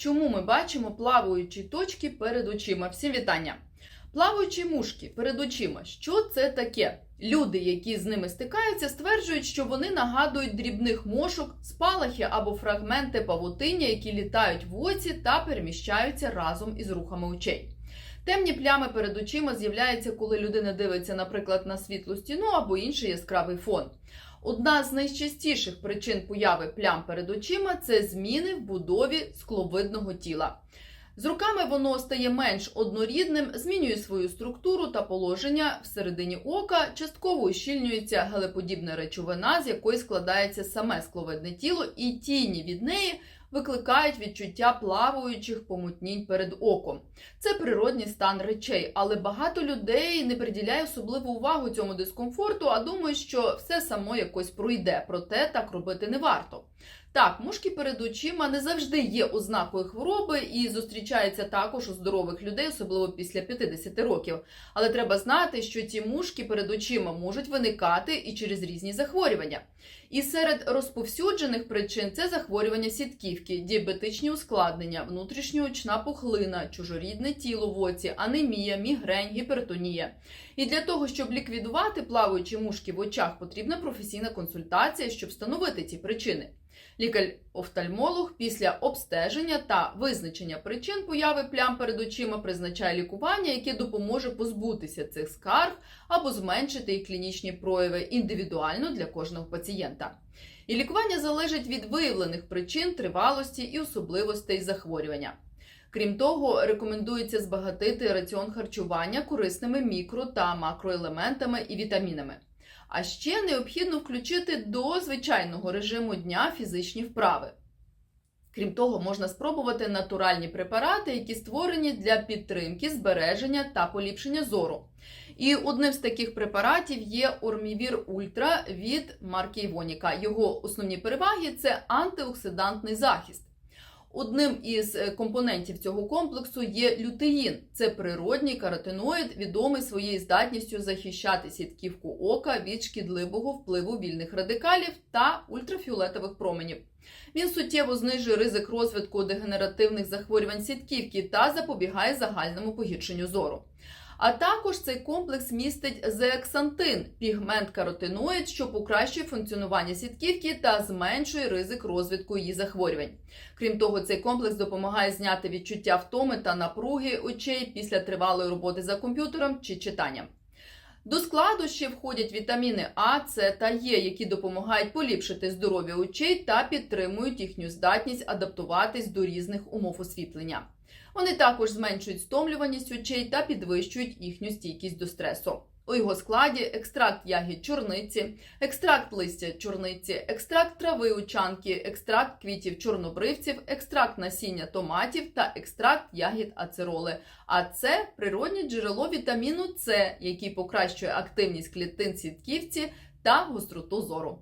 Чому ми бачимо плаваючі точки перед очима? Всім вітання! Плаваючі мушки перед очима. Що це таке? Люди, які з ними стикаються, стверджують, що вони нагадують дрібних мошок, спалахи або фрагменти павутиння, які літають в оці та переміщаються разом із рухами очей. Темні плями перед очима з'являються, коли людина дивиться, наприклад, на світлу стіну або інший яскравий фон. Одна з найчастіших причин появи плям перед очима це зміни в будові скловидного тіла. З роками воно стає менш однорідним, змінює свою структуру та положення всередині ока, частково ущільнюється гелеподібна речовина, з якої складається саме скловидне тіло, і тіні від неї викликають відчуття плаваючих помутнінь перед оком. Це природній стан речей, але багато людей не приділяє особливу увагу цьому дискомфорту, а думають, що все само якось пройде. Проте так робити не варто. Так, мушки перед очима не завжди є ознакою хвороби і зустрічаються також у здорових людей, особливо після 50 років. Але треба знати, що ці мушки перед очима можуть виникати і через різні захворювання. І серед розповсюджених причин це захворювання сітківки, діабетичні ускладнення, внутрішньоочна пухлина, чужорідне тіло в оці, анемія, мігрень, гіпертонія. І для того, щоб ліквідувати плаваючі мушки в очах, потрібна професійна консультація, щоб встановити ці причини. Лікар-офтальмолог після обстеження та визначення причин появи плям перед очима призначає лікування, яке допоможе позбутися цих скарг або зменшити їх клінічні прояви індивідуально для кожного пацієнта. І лікування залежить від виявлених причин, тривалості і особливостей захворювання. Крім того, рекомендується збагатити раціон харчування корисними мікро та макроелементами і вітамінами. А ще необхідно включити до звичайного режиму дня фізичні вправи. Крім того, можна спробувати натуральні препарати, які створені для підтримки, збереження та поліпшення зору. І одним з таких препаратів є Ормівір Ультра від марки Івоніка. Його основні переваги це антиоксидантний захист. Одним із е, компонентів цього комплексу є лютеїн. Це природній каротиноїд, відомий своєю здатністю захищати сітківку ока від шкідливого впливу вільних радикалів та ультрафіолетових променів. Він суттєво знижує ризик розвитку дегенеративних захворювань сітківки та запобігає загальному погіршенню зору. А також цей комплекс містить зеаксантин, пігмент каротиноїд, що покращує функціонування сітківки та зменшує ризик розвитку її захворювань. Крім того, цей комплекс допомагає зняти відчуття втоми та напруги очей після тривалої роботи за комп'ютером чи читанням. До складу ще входять вітаміни А, С та Е, які допомагають поліпшити здоров'я очей та підтримують їхню здатність адаптуватись до різних умов освітлення. Вони також зменшують стомлюваність очей та підвищують їхню стійкість до стресу. У його складі екстракт ягід чорниці, екстракт листя чорниці, екстракт трави учанки, екстракт квітів чорнобривців, екстракт насіння томатів та екстракт ягід ацероли. А це природнє джерело вітаміну С, який покращує активність клітин сітківці та гостроту зору.